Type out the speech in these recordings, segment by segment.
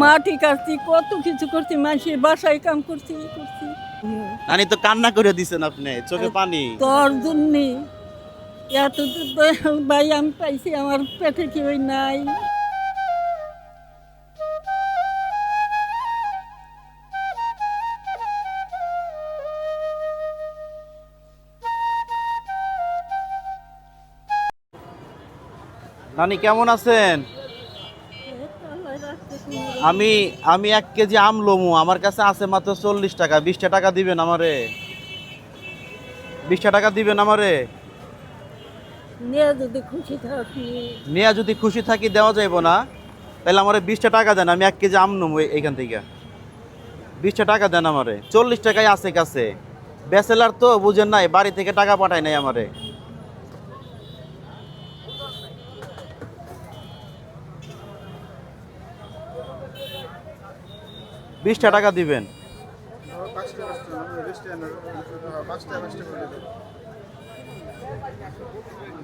মাটি কাটছি কত কিছু করছি মানুষের বাসায় কাম করছি করছি। হুম। তো কান্না করে দিছেন আপনি চোখে পানি। তোর জন্য এত ভাই আমি পাইছি আমার পেটে কেউ নাই। নানি কেমন আছেন? আমি আমি এক কেজি আম লমু আমার কাছে আছে মাত্র চল্লিশ টাকা। বিশটা টাকা দিবেন আমারে? বিশটা টাকা দিবেন আমারে? নিয়ে যদি খুশি থাকি যদি খুশি থাকি দেওয়া যাইব না তাহলে আমারে বিশটা টাকা দেন আমি এক কেজি আম এ- এইখান থেকে। বিশটা টাকা দেন আমারে। চল্লিশ টাকায় আছে কাছে। ব্যাচেলার তো বুঝেন নাই বাড়ি থেকে টাকা পাঠায় নাই আমারে। বিশটা টাকা দিবেন।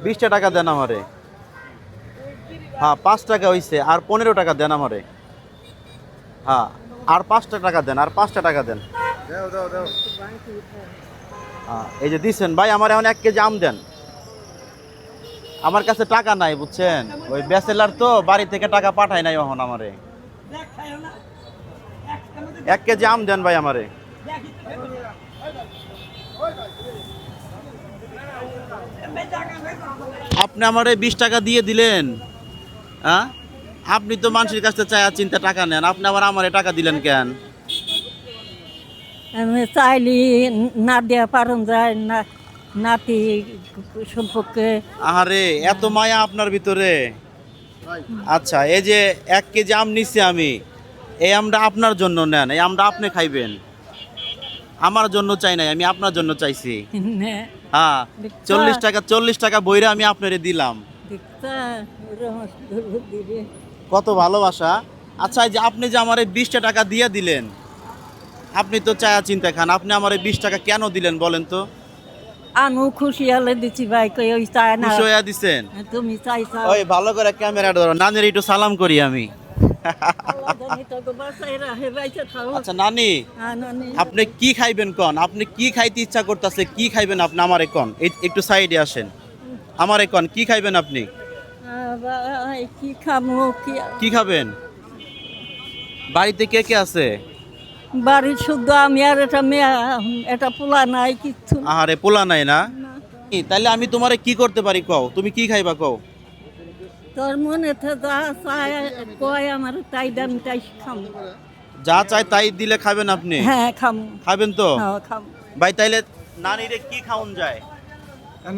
বিশটা টাকা দেন আমারে। হ্যাঁ পাঁচ টাকা হইছে, আর পনেরো টাকা দেন আমারে। হ্যাঁ আর পাঁচটা টাকা দেন, আর পাঁচটা টাকা দেন। হ্যাঁ এই যে দিচ্ছেন ভাই, আমার এখন এক কেজি আম দেন। আমার কাছে টাকা নাই, বুঝছেন? ওই ব্যাচেলার তো বাড়ি থেকে টাকা পাঠায় নাই এখন আমারে। এক কেজি আম দেন ভাই আমারে। আপনি আমারে বিশ টাকা দিয়ে দিলেন হ্যাঁ? আপনি তো মানুষের কাছে চায়া চিন্তা টাকা নেন আপনি আবার আমারে টাকা দিলেন কেন? আমি চাইলি না দেওয়া পারন যায় না নাতি সম্পর্কে। আহারে এত মায়া আপনার ভিতরে। আচ্ছা এই যে এক কেজি আম নিচ্ছি আমি। এই আমটা আপনার জন্য নেন এই আমটা আপনি খাইবেন। আমার জন্য চাই নাই আমি আপনার জন্য চাইছি। হ্যাঁ চল্লিশ টাকা চল্লিশ টাকা বইরা আমি আপনারে দিলাম। কত ভালোবাসা। আচ্ছা এই যে আপনি যে আমারে বিশটা টাকা দিয়ে দিলেন আপনি তো চায়া চিন্তা খান আপনি আমার এই বিশ টাকা কেন দিলেন বলেন তো? আমিও খুশি হলে দিচ্ছি ভাই কই ওই চায় না। খুশি হইয়া দিছেন? তুমি ওই ভালো করে ক্যামেরা ধরো নানের একটু সালাম করি আমি। আচ্ছা নানি আপনি কি খাইবেন কন? আপনি কি খাইতে ইচ্ছা করতেছে কি খাইবেন আপনি? আমারে কন। একটু সাইডে আসেন। আমারে কন কি খাইবেন আপনি? কি খাবেন? বাড়িতে কে কে আছে? বাড়ির শুদ্ধ আমি আর এটা মেয়ে এটা পোলা নাই কিচ্ছু না। আহারে পোলা নাই না। তাইলে আমি তোমারে কি করতে পারি কও? তুমি কি খাইবা কও? তোর মনে তো যা চায় কয় আমার তাই দাম তাই খাম। যা চাই তাই দিলে খাবেন আপনি? হ্যাঁ খাম। খাবেন তো? হ্যাঁ খাম। ভাই তাইলে নানিরে কি খাওন যায়?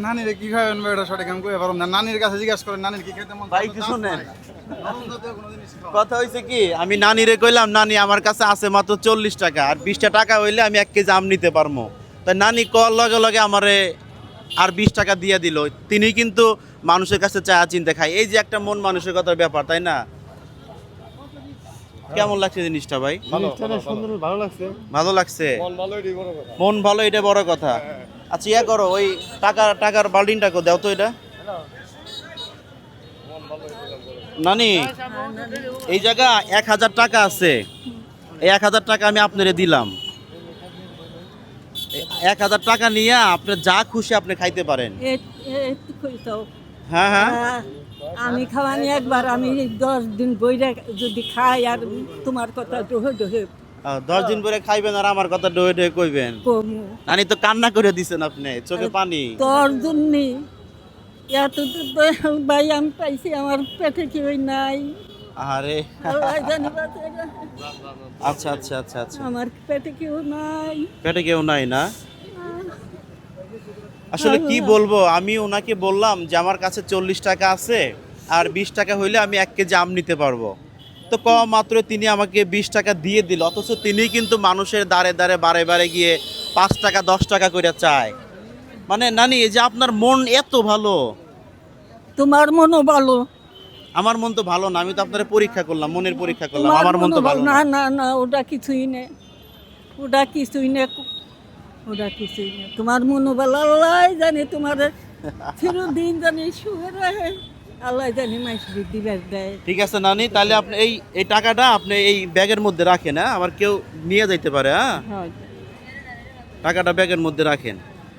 নানির কি খাবেন ভাই? এটা সঠিক আমি কই পারলাম না। নানির কাছে জিজ্ঞাসা করেন নানির কি খেতে মন ভাই কি শুনেন। কথা হয়েছে কি আমি নানিরে কইলাম নানি আমার কাছে আছে মাত্র চল্লিশ টাকা আর বিশটা টাকা হইলে আমি এক কেজি আম নিতে পারব। তাই নানি কল লগে লগে আমারে আর বিশ টাকা দিয়ে দিল। তিনি কিন্তু মানুষের কাছে চা চিনতে খায়। এই যে একটা মন মানসিকতার ব্যাপার তাই না? কেমন লাগছে জিনিসটা ভাই? ভালো লাগছে। মন ভালো এটা বড় কথা। আচ্ছা ইয়া করো ওই টাকা টাকার বাল্টিনটা কো দাও তো এটা। নানি এই জায়গা এক হাজার টাকা আছে। এই এক হাজার টাকা আমি আপনারে দিলাম। এক হাজার টাকা নিয়ে আপনি যা খুশি আপনি খাইতে পারেন। হ্যাঁ হ্যাঁ। আমি খাওয়ানি একবার আমি দশ দিন বইরে যদি খাই আর তোমার কথা ডোহে ডোহে। দশ দিন পরে খাইবেন আর আমার কথা ডয়ে ডয়ে কইবেন। নানি তো কান্না করে দিছেন আপনি চোখে পানি। তোর জন্য এত ভাই আমি পাইছি আমার পেটে কেউ নাই। আরে আচ্ছা আচ্ছা আচ্ছা আচ্ছা। আমার পেটে কেউ নাই। পেটে কেউ নাই না? আসলে কি বলব? আমি ওনাকে বললাম যে আমার কাছে চল্লিশ টাকা আছে আর বিশ টাকা হইলে আমি এক কেজি আম নিতে পারব। তো কম মাত্র তিনি আমাকে বিশ টাকা দিয়ে দিল অথচ তিনি কিন্তু মানুষের দ্বারে দ্বারে বারে বারে গিয়ে পাঁচ টাকা দশ টাকা করে চায়। মানে নানি এই যে আপনার মন এত ভালো। তোমার মনও ভালো। আমার মন তো ভালো না আমি তো আপনার পরীক্ষা করলাম মনের পরীক্ষা করলাম আমার মন তো ভালো। না। না না না ওটা কিছুই নেই। ওটা কিছুই নেই। ওটা কিছুই নেই তোমার মনোবল আল্লাহ জানে তোমার চিরদিন জানি শুয়ে রাখে আল্লাহ জানি মাইস দিবার দেয়। ঠিক আছে নানি তাহলে আপনি এই এই টাকাটা আপনি এই ব্যাগের মধ্যে রাখেন হ্যাঁ? আবার কেউ নিয়ে যাইতে পারে হ্যাঁ? হয়। টাকাটা ব্যাগের মধ্যে রাখেন।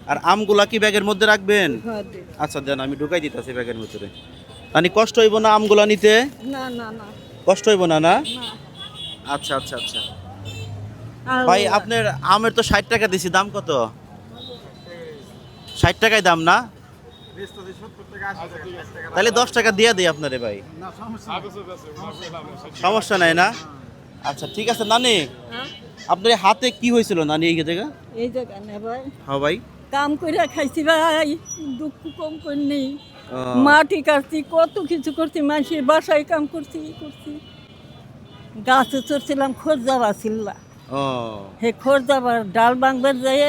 আর আমগুলা কি ব্যাগের মধ্যে রাখবেন? আচ্ছা দেন আমি ঢুকাই দিতেছি ব্যাগের ভিতরে। নানি কষ্ট হইব না আমগুলা নিতে? না না না। কষ্ট হইব না না? না। আচ্ছা আচ্ছা আচ্ছা। ভাই আপনার আমের তো ষাট টাকা দিছি দাম কত? ষাট টাকায় দাম না? তাহলে দশ টাকা দিয়ে দিই আপনারে ভাই। সমস্যা নাই না? আচ্ছা ঠিক আছে নানি। হ্যাঁ? আপনার হাতে কি হয়েছিল নানি এই জায়গা? এই জায়গা না ভাই। হ্যাঁ ভাই। কাম করে খাইছি ভাই দুঃখ কম করে নেই মাটি কাটছি কত কিছু করছি মানুষের বাসায় কাম করছি করছি। গাছে চড়ছিলাম খোঁজ যাওয়া ছিল্লা ও হে খোঁজ যাবার ডাল বাংবার যায়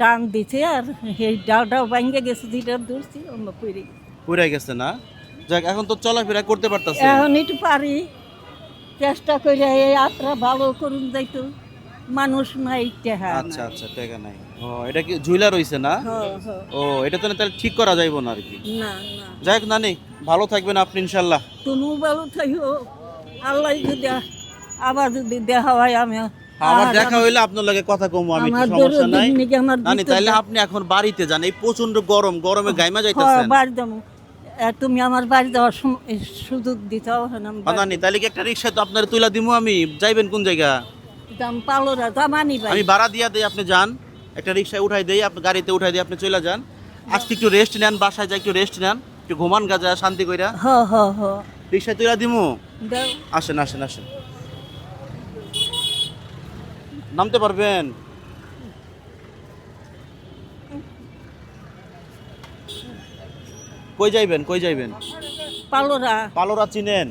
টান দিছে আর সেই ডালটাও ভাঙ্গে গেছে যেটা ধরছি অন্য পড়ে। পুড়ে গেছে না? যাক এখন তো চলাফেরা করতে পারতাছে। এখন একটু পারি। চেষ্টা করে এই যাত্রা ভালো করুন যাইতো। মানুষ নাই টেহা আচ্ছা আচ্ছা টাকা নাই। ও এটা কি ঝুলা রইছে না? ও এটা তো না তাহলে ঠিক করা যাইব না আর কি? না না। যাই হোক নানি ভালো থাকবেন আপনি ইনশাল্লাহ তুমি ভালো থাকো আল্লাহ যদি আবার যদি দেখা হয় আমি আবার দেখা হইলে আপনার লাগে কথা কমু আমি সমস্যা নাই। নানি তাইলে আপনি এখন বাড়িতে যান এই প্রচণ্ড গরম গরমে গাইমা হ্যাঁ, যাইতেছেন। বাড়ি যাব। তুমি আমার বাড়ি যাওয়ার সুযোগ দিতাও হ্যাঁ হ্যাঁ, নানি তাইলে কি একটা রিক্সা তো আপনার তুলা দিমু আমি? যাইবেন কোন জায়গা? দাম পালোরা দামানি ভাই। আমি ভাড়া দিয়া দেই আপনি যান। একটা রিক্সায় উঠাই দেই আপনি গাড়িতে উঠাই দিয়ে আপনি চলে যান। আজকে একটু রেস্ট নেন বাসায় যাই একটু রেস্ট নেন। একটু ঘুমান গাজা শান্তি কইরা। হ হ হ। রিক্সায় তুলা দিমু? দাও। আসেন আসেন আসেন। নামতে পারবেন। কই যাইবেন কই যাইবেন? পালোরা। পালোরা চিনেন?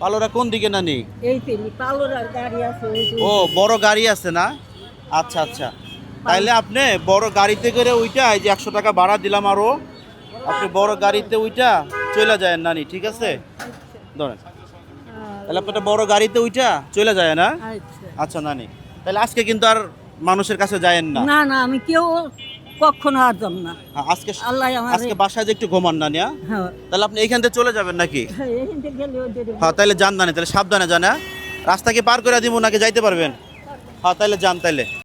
পালোরা কোন দিকে নানি? এই পালোরার গাড়ি আছে ও বড় গাড়ি আছে না? আচ্ছা আচ্ছা। তাইলে আপনি বড় গাড়িতে করে ওইটা এই যে একশো টাকা ভাড়া দিলাম আরও আপনি বড় গাড়িতে ওইটা চলে যায় নানি ঠিক আছে? ধরেন। তাহলে আপনি বড় গাড়িতে ওইটা চলে যায় না আচ্ছা। আচ্ছা নানি। তাহলে আজকে কিন্তু আর মানুষের কাছে যায়েন না। না না আমি কেউ কখনো আর যাব না। হ্যাঁ, আজকে আল্লাহ আমার আজকে বাসায় যে একটু ঘুমান না নিয়া? হ্যাঁ। তাহলে আপনি এইখান থেকে চলে যাবেন নাকি? হ্যাঁ, হ্যাঁ তাহলে যান নানি তাহলে সাবধানে জানা রাস্তাকে রাস্তা কি পার করে দিব নাকি যাইতে পারবেন? হ্যাঁ তাহলে যান তাহলে।